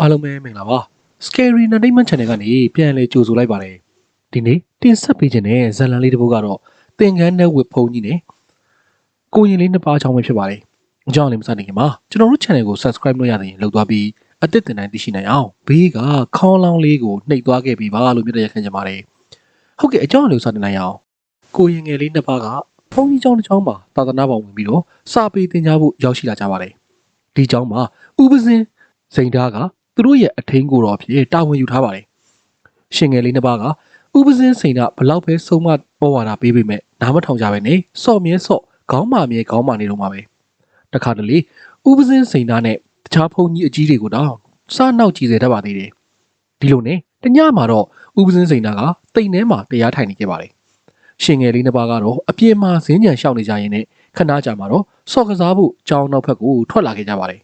အားလုံးပဲမင်္ဂလာပါ Scary Entertainment Channel ကနေပြန်လည်ကြိုဆိုလိုက်ပါတယ်ဒီနေ့တင်ဆက်ပေးခြင်းတဲ့ဇာတ်လမ်းလေးတစ်ပုဒ်ကတော့သင်္ကန်းနဲ့ဝတ်ဖုံးကြီးနဲ့ကိုရင်လေးနှစ်ပါးအကြောင်းပဲဖြစ်ပါတယ်အကြောင်းလေးမစတင်ခင်မှာကျွန်တော်တို့ channel ကို subscribe လုပ်ရတဲ့ရင်လုပ်သွားပြီးအသစ်တင်တိုင်းသိရှိနိုင်အောင်ဘေးကခေါင်းလောင်းလေးကိုနှိပ်သွားခဲ့ပြီးပါလို့မြတ်ရခံကြပါတယ်ဟုတ်ကဲ့အကြောင်းလေးကိုစတင်နိုင်အောင်ကိုရင်ငယ်လေးနှစ်ပါးကဖုံးကြီးကျောင်းတစ်ကျောင်းမှာသာသနာ့ဘောင်ဝင်ပြီးတော့စာပေသင်ကြားဖို့ရောက်ရှိလာကြပါတယ်ဒီကျောင်းမှာဥပဇင်းစိန်သားက သူတို့ရဲ့အထင်းကိုတော်ဖြစ်တာဝန်ယူထားပါတယ်။ရှင်ငယ်လေးနှစ်ပါးကဥပဇင်းစိန်ကဘလောက်ပဲဆုံးမပေါ်ဝါဒပေးပေမဲ့နားမထောင်ကြပဲနဲ့စော့မြဲစော့ခေါင်းမာမြဲခေါင်းမာနေတော့မှာပဲ။တခါတလေဥပဇင်းစိန်သားနဲ့တခြားဘုံကြီးအကြီးတွေကိုတော့စားနောက်ကြည့်စေတတ်ပါသေးတယ်။ဒီလိုနဲ့တညမှာတော့ဥပဇင်းစိန်သားကတိတ်ထဲမှာတရားထိုင်နေခဲ့ပါတယ်။ရှင်ငယ်လေးနှစ်ပါးကတော့အပြင်းမှာဇင်းညံရှောက်နေကြရင်နဲ့ခဏကြာမှာတော့စော့ကစားဖို့ကြောင်းနောက်ဘက်ကိုထွက်လာခဲ့ကြပါတယ်။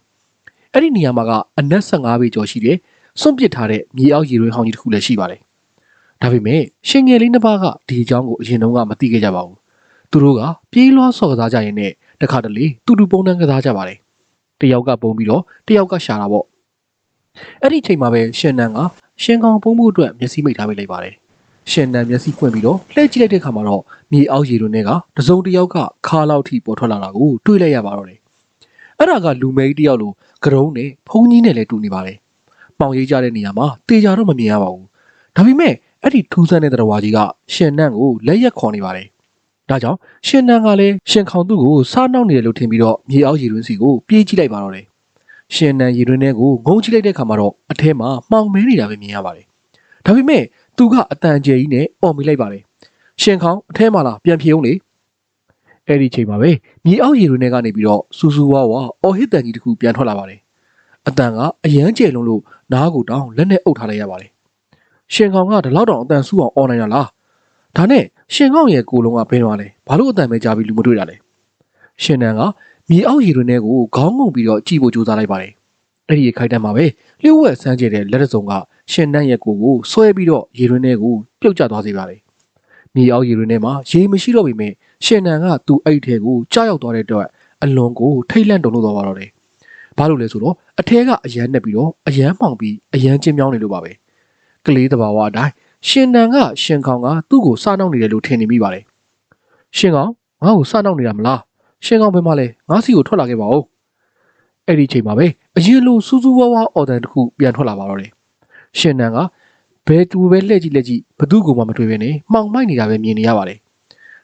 အဲ့ဒီနေရာမှာကအနက်15ပေကျော်ရှိတဲ့စွန့်ပစ်ထားတဲ့မြေအောက်ရေရွေးဟောင်းကြီးတစ်ခုလည်းရှိပါတယ်။ဒါပေမဲ့ရှင်ငယ်လေးနှစ်ပါးကဒီအကြောင်းကိုအရင်တုန်းကမသိခဲ့ကြပါဘူး။သူတို့ကပြေးလွှားဆော့ကစားကြရင်နဲ့တခါတလေတူတူပုံနှံကစားကြပါတယ်။တယောက်ကပုံပြီးတော့တယောက်ကရှာတာပေါ့။အဲ့ဒီအချိန်မှာပဲရှင်နန်ကရှင်ကောင်ပုံမှုအတွက်မျက်စိမိတ်ထားပေးလိုက်ပါတယ်။ရှင်နန်မျက်စိပွင့်ပြီးတော့လှည့်ကြည့်လိုက်တဲ့အခါမှာတော့မြေအောက်ရေတွင်းတွေကတစုံတစ်ယောက်ကခါလောက်ထိပေါ်ထွက်လာတာကိုတွေ့လိုက်ရပါတော့တယ်။ အဲ့ဒါကလူမဲကြီးတစ်ယောက်လိုကရုံးနဲ့ဖုံးကြီးနဲ့လည်းတူနေပါတယ်။ပေါင်ရိပ်ကြတဲ့နေရာမှာတေချာတော့မမြင်ရပါဘူး။ဒါပေမဲ့အဲ့ဒီထူးဆန်းတဲ့တော်ဝါကြီးကရှင်နန့်ကိုလက်ရက်ခေါ်နေပါတယ်။ဒါကြောင့်ရှင်နန့်ကလည်းရှင်ခေါင်သူ့ကိုစားနှောက်နေတယ်လို့ထင်ပြီးတော့မြေအောက်ရေတွင်းစီကိုပြေးကြည့်လိုက်ပါတော့တယ်။ရှင်နန့်ရေတွင်းထဲကိုငုံကြည့်လိုက်တဲ့အခါမှာတော့အထဲမှာမှောင်မဲနေတာပဲမြင်ရပါတယ်။ဒါပေမဲ့သူကအတန်ကျဲကြီးနဲ့អော်မိလိုက်ပါတယ်။ရှင်ခေါင်အထဲမှာလာပြန်ပြေအောင်လေ။ အဲ့ဒီချိန်မှာပဲမြေအောက်ရေတွင်းထဲကနေပြီးတော့စူးစူးဝါးဝါအော်ဟစ်တန်ကြီးတစ်ခုပြန်ထွက်လာပါတယ်။အတန်ကအယမ်းကျယ်လုံးလို့နားကိုတောင်းလက်နဲ့အုပ်ထားလိုက်ရပါတယ်။ရှင်ကောင်ကဒီလောက်တောင်အတန်ဆူအောင်អော်နိုင်ရလား။ဒါနဲ့ရှင်ကောင်ရဲ့ကိုယ်လုံးကဘယ်တော့လဲ။ဘာလို့အတန်ပဲကြားပြီးလူမတွေ့တာလဲ။ရှင်နန်ကမြေအောက်ရေတွင်ထဲကိုခေါင်းငုံပြီးတော့ကြည့်ဖို့ကြိုးစားလိုက်ပါတယ်။အဲ့ဒီအခိုက်တန်းမှာပဲလျှို့ဝှက်ဆန်းကျတဲ့လက်ရစုံကရှင်နန်ရဲ့ကိုယ်ကိုဆွဲပြီးတော့ရေတွင်ထဲကိုပြုတ်ကျသွားစေပါတယ်။ မြေအောက်ရေတွင်ထဲမှာရေမရှိတော့ပေမဲ့ရှင်နန်ကသူ့အဲ့ထဲကိုကြောက်ရောက်သွားတဲ့အတွက်အလွန်ကိုထိတ်လန့်တုန်လှုပ်သွားပါတော့တယ်။ဘာလို့လဲဆိုတော့အထဲကအရန်နဲ့ပြီးတော့အရန်မှောင်ပြီးအရန်ကျင်းမြောင်းနေလို့ပါပဲကလေးတဘာဝအတိုင်းရှင်နန်ကရှင်ခေါင်ကသူ့ကိုစားနှောက်နေတယ်လို့ထင်နေမိပါတယ်ရှင်ကောင်ငါ့ကိုစားနှောက်နေတာမလားရှင်ကောင်ဘယ်မှာလဲငါစီကိုထွက်လာခဲ့ပါဦးအဲ့ဒီချိန်မှာပဲအရင်လိုစူးစူးဝါးဝါအော်တန်တစ်ခုပြန်ထွက်လာပါတော့တယ်ရှင်နန်က ဘယ်သူပဲလှည့်ကြည့်လှည့်ကြည့်ဘသူ့ကိုမှမတွေ့ဘဲနဲ့မှောင်မိုက်နေတာပဲမြင်နေရပါတယ်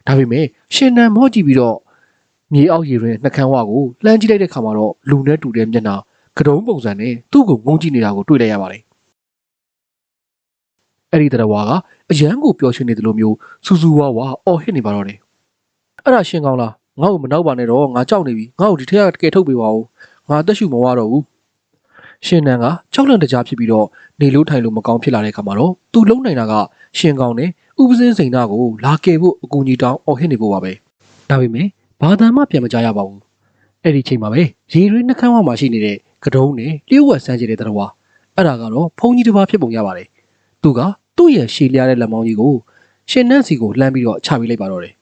ဒါပေမဲ့ရှင်နန်မော့ကြည့်ပြီးတော့မြေအောက်ရေတွင်နှကန်းဝါကိုလှမ်းကြည့်လိုက်တဲ့ခါမှာတော့လူနဲ့တူတဲ့မျက်နှာကတုံးပုံစံနဲ့သူ့ကိုငုံကြည့်နေတာကိုတွေ့လိုက်ရပါတယ်။အဲ့ဒီတရဝါကအရန်ကိုပျော်ရွှင်နေတယ်လို့မျိုးစူးစူးဝါဝါအော်ဟစ်နေပါတော့တယ်။အဲ့ဒါရှင်ကောင်းလားငါ့ကိုမနောက်ပါနဲ့တော့ငါကြောက်နေပြီငါ့ကိုဒီထက်ကတကယ်ထုတ်ပေးပါဦးငါအသက်ရှူမဝတော့ဘူး။ ရှင်နန်ကကြောက်လန့်တကြားဖြစ်ပြီးတော့နေလို့ထိုင်လို့မကောင်းဖြစ်လာတဲ့ခါမှာတော့သူလုံးနိုင်တာကရှင်ကောင်းနဲ့ဥပစင်းစိန်သားကိုလာကယ်ဖို့အကူအညီတောင်းအော်ဟစ်နေဖို့ပါပဲ။ဒါပေမဲ့ဘာသာမှပြန်မကြရပါဘူးအဲ့ဒီချိန်မှာပဲရေရွေးနှကန်းဝမှာရှိနေတဲ့ကတုံးနဲ့လျှို့ဝှက်ဆန်းကျင်တဲ့တရဝါအဲ့ဒါကတော့ဖုန်ကြီးတစ်ပါးဖြစ်ပုံရပါတယ်သူကသူ့ရဲ့ရှည်လျားတဲ့လက်မောင်းကြီးကိုရှင်နန့်စီကိုလှမ်းပြီးတော့ချပေးလိုက်ပါတော့တယ်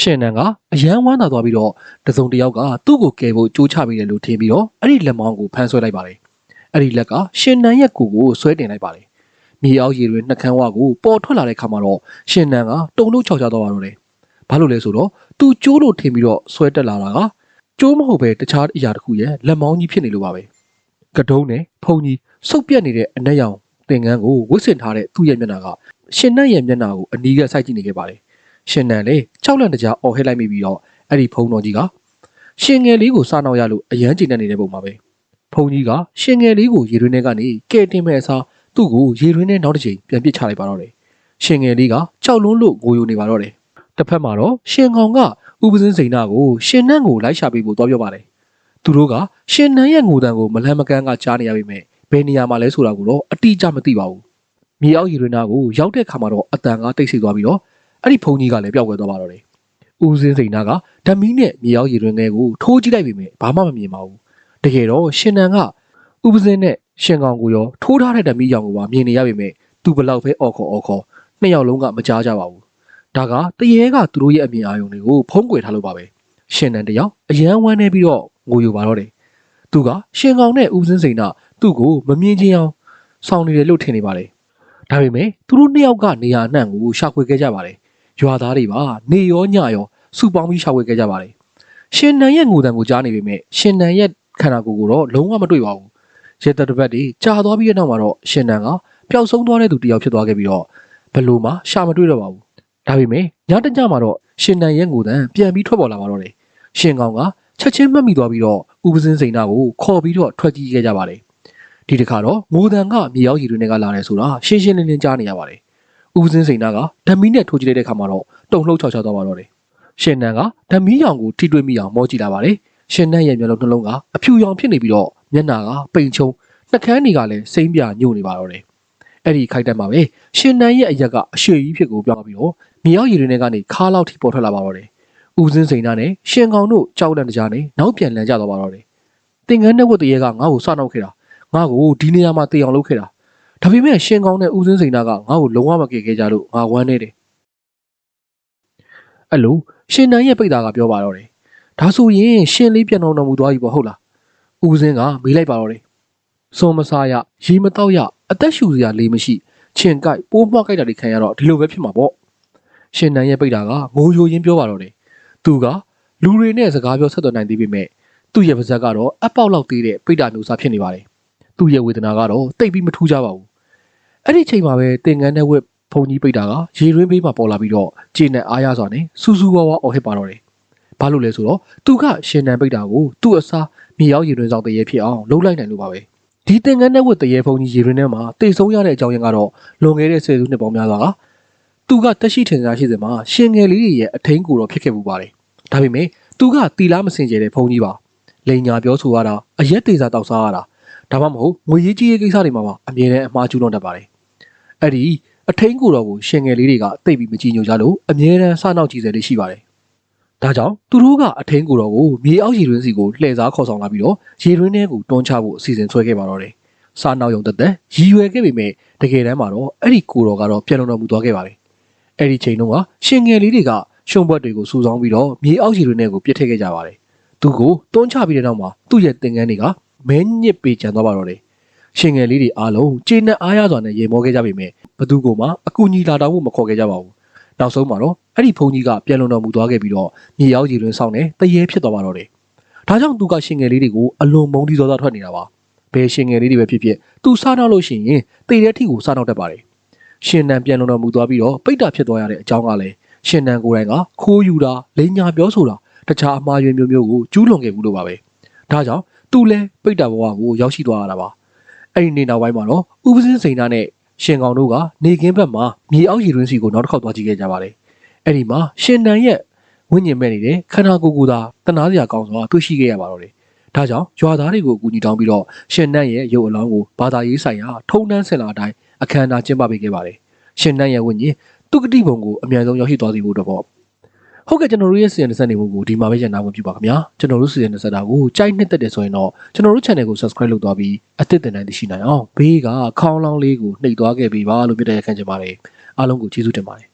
ရှင်နန့်ကအရန်ဝမ်းသာသွားပြီးတော့တစုံတစ်ယောက်ကသူ့ကိုကယ်ဖို့ကြိုးချပေးတယ်လို့ထင်ပြီးတော့အဲ့ဒီလက်မောင်းကိုဖမ်းဆွဲလိုက်ပါတယ် အဲ့ဒီလက်ကရှင်နန့်ရဲ့ကိုယ်ကိုဆွဲတင်လိုက်ပါတယ်မြေအောက်ရေတွေနှကန်းဝကိုပေါ်ထွက်လာတဲ့ခါမှာတော့ရှင်နန့်ကတုံလို့ခြောက်ချသွားပါတော့တယ်ဘာလို့လဲဆိုတော့သူကျိုးလို့ထင်ပြီးတော့ဆွဲတက်လာတာကကျိုးမဟုတ်ပဲတခြားအရာတစ်ခုရဲ့လက်မောင်းကြီးဖြစ်နေလို့ပါပဲကတုံးနဲ့ဖုံကြီးစုပ်ပြက်နေတဲ့အနက်ရောင်သင်္ကန်းကိုဝတ်ဆင်ထားတဲ့သူ့ရဲ့မျက်နှာကရှင်နန့်ရဲ့မျက်နှာကိုအနီးကစိုက်ကြည့်နေခဲ့ပါတယ်ရှင်နန့်လည်းကြောက်လန့်တကြားအော်ဟစ်လိုက်မိပြီးတော့အဲ့ဒီဖုံတော်ကြီးကရှင်ငယ်လေးကိုစားနောက်ရလို့အရန်ကျဉ်နေတဲ့ပုံပါပဲ ဖုံကြီးကရှင်ငယ်လေးကိုရေတွင်းထဲကနေကဲတင်မဲ့အစားသူ့ကိုရေတွင်းထဲနောက်တစ်ချိန်ပြန်ပစ်ချလိုက်ပါတော့တယ်ရှင်ငယ်လေးကကြောက်လွန်းလို့ငိုယိုနေပါတော့တယ်တစ်ဖက်မှာတော့ရှင်ကောင်ကဥပစင်းစိန်နာကိုရှင်နန့်ကိုလိုက်ရှာပေးဖို့သွားပြောပါတယ်။သူတို့ကရှင်နန့်ရဲ့ငိုတန်ကိုမလန့်မကန်းကကြားနေရပေမဲ့ဘယ်နေရာမှာလဲဆိုတာကိုတော့အတိအကျမသိပါဘူး။မြေအောက်ရေတွင်နာကိုရောက်တဲ့ခါမှာတော့အတန်ကတိတ်ဆိတ်သွားပြီးတော့အဲ့ဒီဖုန်ကြီးကလည်းပျောက်ကွယ်သွားပါတော့တယ်။ဥပစင်းစိန်နာကဓမီနဲ့မြေအောက်ရေတွင်ငယ်ကိုထိုးကြည့်လိုက်ပေမဲ့ဘာမှမမြင်ပါဘူး။ တကယ်တော့ရှင်နန့်ကဥပစင်းနဲ့ရှင်ကောင်ကိုရောထိုးထားတဲ့ဓမီရောင်ကိုပါမြင်နေရပေမဲ့သူဘလောက်ပဲအော်ခေါ်အော်ခေါ်နှစ်ယောက်လုံးကမကြားကြပါဘူး။ဒါကတရေကသူတို့ရဲ့အမြင်အာရုံတွေကိုဖုံးကွယ်ထားလို့ပါပဲရှင်နန်တယောက်အရန်ဝမ်းနေပြီးတော့ငိုယူပါတော့တယ်သူကရှင်ကောင်နဲ့ဦးစင်းစိန်ကသူသူ့ကိုမမြင်ချင်းအောင်ဆောင်နေတယ်လို့ထင်နေပါတယ်ဒါပေမဲ့သူတို့နှစ်ယောက်ကနေရာအနှံ့ကိုရှာဖွေခဲ့ကြပါတယ်ရွာသားတွေပါနေရောညရောစုပေါင်းပြီးရှာဖွေခဲ့ကြပါတယ်ရှင်နန်ရဲ့ငိုတံကိုကြားနေပေမဲ့ရှင်နန်ရဲ့ ခန္ဓာကိုယ်ကိုတော့လုံးဝမတွေ့ပါဘူးရဲတပ်တစ်ပတ်တွေကြာသွားပြီးတဲ့နောက်မှာတော့ရှင်နန်ကပျောက်ဆုံးသွားတဲ့သူတစ်ယောက်ဖြစ်သွားခဲ့ပြီးတော့ဘယ်လို့မှရှာမတွေ့တော့ပါဘူးဒါပေမဲ့ညတညမှာတော့ရှင်နန်ရဲ့ငိုတံပြန်ပြီးထွက်ပေါ်လာပါတော့တယ်ရှင်ကောင်ကချက်ချင်းမှတ်မိသွားပြီးတော့ဥပစင်းစိန်နာကိုခေါ်ပြီးတော့ထွက်ကြည့်ခဲ့ကြပါတယ်ဒီတစ်ခါတော့ငိုတံကမြေရောက်ရည်တွေကလာတယ်ဆိုတာရှင်းရှင်းလင်းလင်းကြားနေရပါတယ်ဥပစင်းစိန်နာကဓမီနဲ့ထိုးကြည့်လိုက်တဲ့ခါမှာတော့တုံလှုပ်ချောက်ချောက်သွားပါတော့တယ်ရှင်နန်ကဓမီရောင်ကိုထိတွေ့မိအောင်မောကြည့်လာပါတယ် ရှင်နန်ရဲ့မျက်လုံးနှလုံးကအဖြူရောင်ဖြစ်နေပြီးတော့မျက်နှာကပိန်ချုံနှကန်းတွေကလည်းစိမ့်ပြညို့နေပါတော့တယ်အဲ့ဒီခိုက်တက်မှာပဲရှင်နန်ရဲ့အရက်ကအရှေ့ကြီးဖြစ်ကိုပြောင်းပြီးတော့မြေရောက်ရည်တွေကနေခါလောက်ထိပေါ်ထွက်လာပါတော့တယ်ဦးစင်းစိန်နာနဲ့ရှင်ကောင်တို့ကြောက်လန့်တကြားနဲ့နောက်ပြန်လန်ကြသွားပါတော့တယ်သင်္ကန်းနဲ့ဝတ်တရေကငါ့ကိုစနောက်ခဲ့တာငါ့ကိုဒီနေရာမှာတေအောင်လုပ်ခဲ့တာဒါပေမဲ့ရှင်ကောင်နဲ့ဦးစင်းစိန်နာကငါ့ကိုလုံးဝမကယ်ခဲ့ကြလို့ငါဝမ်းနေတယ်အဲ့လိုရှင်နန်ရဲ့ပိတ်တာကပြောပါတော့တယ် ဒါဆိုရင်ရှင်လေးပြန်တော်တော်မူသွားပြီပေါ့ဟုတ်လားဦးစင်းကမေးလိုက်ပါတော့တယ်စွန်မစားရရေမတော့ရအသက်ရှူစရာလေးမရှိချင်ကြိုက်ပိုးမွှကြိုက်တာတွေခံရတော့ဒီလိုပဲဖြစ်မှာပေါ့ရှင်နန်ရဲ့ပိတ်တာကငိုယိုရင်းပြောပါတော့တယ်သူကလူတွေနဲ့စကားပြောဆက်သွယ်နိုင်သေးပေမဲ့သူ့ရဲ့ပါဇက်ကတော့အပေါက်လောက်သေးတဲ့ပိတ်တာမျိုးစားဖြစ်နေပါတယ်သူ့ရဲ့ဝေဒနာကတော့တိတ်ပြီးမထူးကြပါဘူးအဲ့ဒီချိန်မှာပဲတင်ငန်းနဲ့ဝက်ဖုန်ကြီးပိတ်တာကရေရင်းဘေးမှာပေါ်လာပြီးတော့ခြေနဲ့အားရစွာနဲ့စူးစူးဝါးဝါအော်ဟစ်ပါတော့တယ် ဘာလို့လဲဆိုတော့သူကရှင်နန်ပိတ်တာကိုသူ့အစားမြေရောက်ရည်တွင်ဆောင်တရေဖြစ်အောင်လှုပ်လိုက်နိုင်လို့ပါပဲဒီတင်ငန်းနဲ့ဝက်တရေဖုန်ကြီးရေရင်းထဲမှာတိတ်ဆုံးရတဲ့အကြောင်းရင်းကတော့လွန်ခဲ့တဲ့ဆယ်စုနှစ်ပေါင်းများစွာကသူကတက်ရှိထင်ရှားရှိစမှာရှင်ငယ်လေးတွေရဲ့အထင်းကိုတော့ဖြစ်ခဲ့မှုပါတယ်ဒါပေမဲ့သူကတီလားမစင်ကြတဲ့ဖုန်ကြီးပါလိန်ညာပြောဆိုရတာအရက်သေးစားတောက်စားရတာဒါမှမဟုတ်ငွေရေးကြီးရေးကိစ္စတွေမှာပါအမြဲတမ်းအမှားကျူးလွန်တတ်ပါတယ်အဲ့ဒီအထင်းကိုတော့ကိုရှင်ငယ်လေးတွေကတိတ်ပြီးမကြည့်ညိုကြလို့အမြဲတမ်းစနောက်ကြည့်စဲလေးရှိပါတယ် ဒါကြောင့်သူတို့ကအထင်းကိုတော့ကိုမြေအောက်ရေတွင်းစီကိုလှည့်စားခေါ်ဆောင်လာပြီးတော့ရေတွင်းထဲကိုတွန်းချဖို့အစီအစဉ်ဆွဲခဲ့ပါတော့တယ်စားနောက်ယုံတက်တက်ရည်ရွယ်ခဲ့ပေမဲ့တကယ်တမ်းမှာတော့အဲ့ဒီကိုတော်ကတော့ပြန်လုံတော်မူသွားခဲ့ပါတယ်အဲ့ဒီချိန်တုန်းကရှင်ငယ်လေးတွေကရှုံဘွက်တွေကိုစူဆောင်းပြီးတော့မြေအောက်ရေတွင်းထဲကိုပြစ်ထည့်ခဲ့ကြပါတယ်သူကိုတွန်းချပြီးတဲ့နောက်မှာသူ့ရဲ့တင်ကန်းတွေကမဲညစ်ပေးကြံသွားပါတော့တယ်ရှင်ငယ်လေးတွေအားလုံးခြေနဲ့အားရစွာနဲ့ရေမောခဲ့ကြပေမဲ့ဘသူကမှအကူညီလာတောင်းဖို့မခေါ်ခဲ့ကြပါဘူး နောက်ဆုံးမှာတော့အဲ့ဒီဘုံကြီးကပြန်လုံတော်မူသွားခဲ့ပြီးတော့မြေရောက်ရေတွင်းဆောင်နဲ့တရေဖြစ်သွားပါတော့တယ်ဒါကြောင့်သူကရှင်ငယ်လေးတွေကိုအလွန်မုန်းတီးစောသောထွက်နေတာပါဘယ်ရှင်ငယ်လေးတွေပဲဖြစ်ဖြစ်သူစားနောက်လို့ရှိရင်တေတဲ့အထိကိုစားနောက်တတ်ပါတယ်ရှင်နန်ပြန်လုံတော်မူသွားပြီးတော့ပိတ်တာဖြစ်သွားရတဲ့အကြောင်းကလည်းရှင်နန်ကိုယ်တိုင်ကခိုးယူတာလိန်ညာပြောဆိုတာတခြားအမှားယွင်းမျိုးမျိုးကိုကျူးလွန်ခဲ့ဘူးလို့ပါပဲဒါကြောင့်သူလည်းပိတ်တာဘဝကိုရောက်ရှိသွားရတာပါအဲ့ဒီနေ့နောက်ပိုင်းမှာတော့ဥပစင်းစိန်နာနဲ့ ရှင်ကောင်တို့ကနေကင်းဘက်မှာမြေအောက်ရည်တွင်းစီကိုနောက်တစ်ခေါက်သွားကြည့်ခဲ့ကြပါတယ်အဲ့ဒီမှာရှင်နန်ရဲ့ဝိညာဉ်မဲ့နေတဲ့ခန္ဓာကိုယ်ကိုယ်သာတနာစရာကောင်းစွာတွေ့ရှိခဲ့ရပါတော့တယ်ဒါကြောင့်ရွာသားတွေကိုအကူအညီတောင်းပြီးတော့ရှင်နန်ရဲ့ရုပ်အလောင်းကိုဘာသာရေးဆိုင်ရာထုံနှန်းစင်လာအတိုင်းအခမ်းအနားကျင်းပပေးခဲ့ပါတယ်ရှင်နန်ရဲ့ဝိညာဉ်သူကတိဘုံကိုအမြန်ဆုံးရောက်ရှိသွားစေဖို့တော့ပေါ့ ဟုတ်ကဲ့ကျွန်တော်တို့ရဲ့စီရင်ဆက်နေမှုကိုဒီမှာပဲရန်နာဝင်ပြပါခင်ဗျာကျွန်တော်တို့စီရင်ဆက်တာကိုကြိုက်နှစ်သက်တယ်ဆိုရင်တော့ကျွန်တော်တို့ channel ကို subscribe လုပ်သွားပြီးအသစ်တင်နိုင်သိရှိနိုင်အောင်ဘေးကခေါင်းလောင်းလေးကိုနှိပ်သွားခဲ့ပေးပါလို့ပြတဲ့အခန့်ချင်ပါတယ်အားလုံးကိုကျေးဇူးတင်ပါတယ်